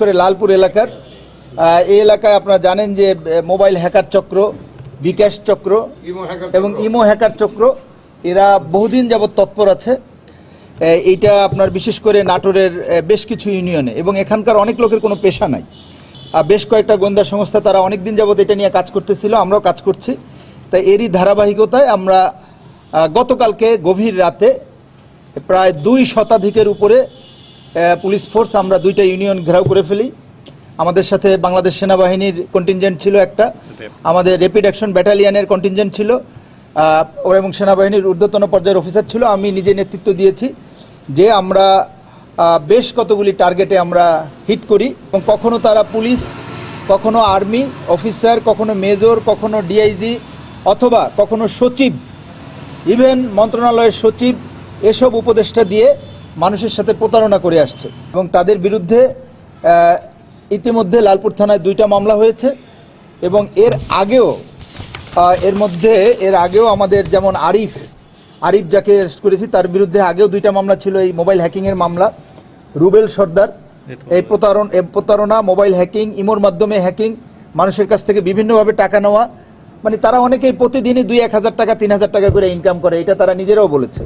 করে লালপুর এলাকার। এই এলাকায় আপনারা জানেন যে মোবাইল হ্যাকার চক্র বিকাশ চক্র এবং ইমো হ্যাকার চক্র এরা বহুদিন যাবৎ তৎপর আছে। এইটা আপনার বিশেষ করে নাটোরের বেশ কিছু ইউনিয়নে এবং এখানকার অনেক লোকের কোনো পেশা নাই। বেশ কয়েকটা গোয়েন্দা সংস্থা তারা অনেক দিন যাবৎ এটা নিয়ে কাজ করতেছিল আমরাও কাজ করছি। তাই এরই ধারাবাহিকতায় আমরা গতকালকে গভীর রাতে প্রায় দুই শতাধিকের উপরে পুলিশ ফোর্স আমরা দুইটা ইউনিয়ন ঘেরাও করে ফেলি। আমাদের সাথে বাংলাদেশ সেনাবাহিনীর কন্টিনজেন্ট ছিল একটা। আমাদের র্যাপিড অ্যাকশন ব্যাটালিয়ানের কন্টিনজেন্ট ছিল। আহ, ও এবং সেনাবাহিনীর ঊর্ধ্বতন পর্যায়ের অফিসার ছিল। আমি নিজে নেতৃত্ব দিয়েছি যে আমরা বেশ কতগুলি টার্গেটে আমরা হিট করি এবং কখনো তারা পুলিশ কখনো আর্মি অফিসার কখনো মেজর কখনো ডিআইজি অথবা কখনো সচিব ইভেন মন্ত্রণালয়ের সচিব এসব উপদেষ্টা দিয়ে মানুষের সাথে প্রতারণা করে আসছে এবং তাদের বিরুদ্ধে ইতিমধ্যে লালপুর থানায় দুইটা মামলা হয়েছে এবং এর আগেও এর মধ্যে, এর আগেও আমাদের যেমন আরিফ আরিফ যাকে অ্যারেস্ট করেছি তার বিরুদ্ধে আগেও দুইটা মামলা ছিল এই মোবাইল হ্যাকিংয়ের মামলা। রুবেল সর্দার, এই প্রতারণ প্রতারণা মোবাইল হ্যাকিং ইমোর মাধ্যমে হ্যাকিং মানুষের কাছ থেকে বিভিন্নভাবে টাকা নেওয়া। মানে তারা অনেকেই প্রতিদিনই দুই এক হাজার টাকা, তিন হাজার টাকা করে ইনকাম করে, এটা তারা নিজেরাও বলেছে।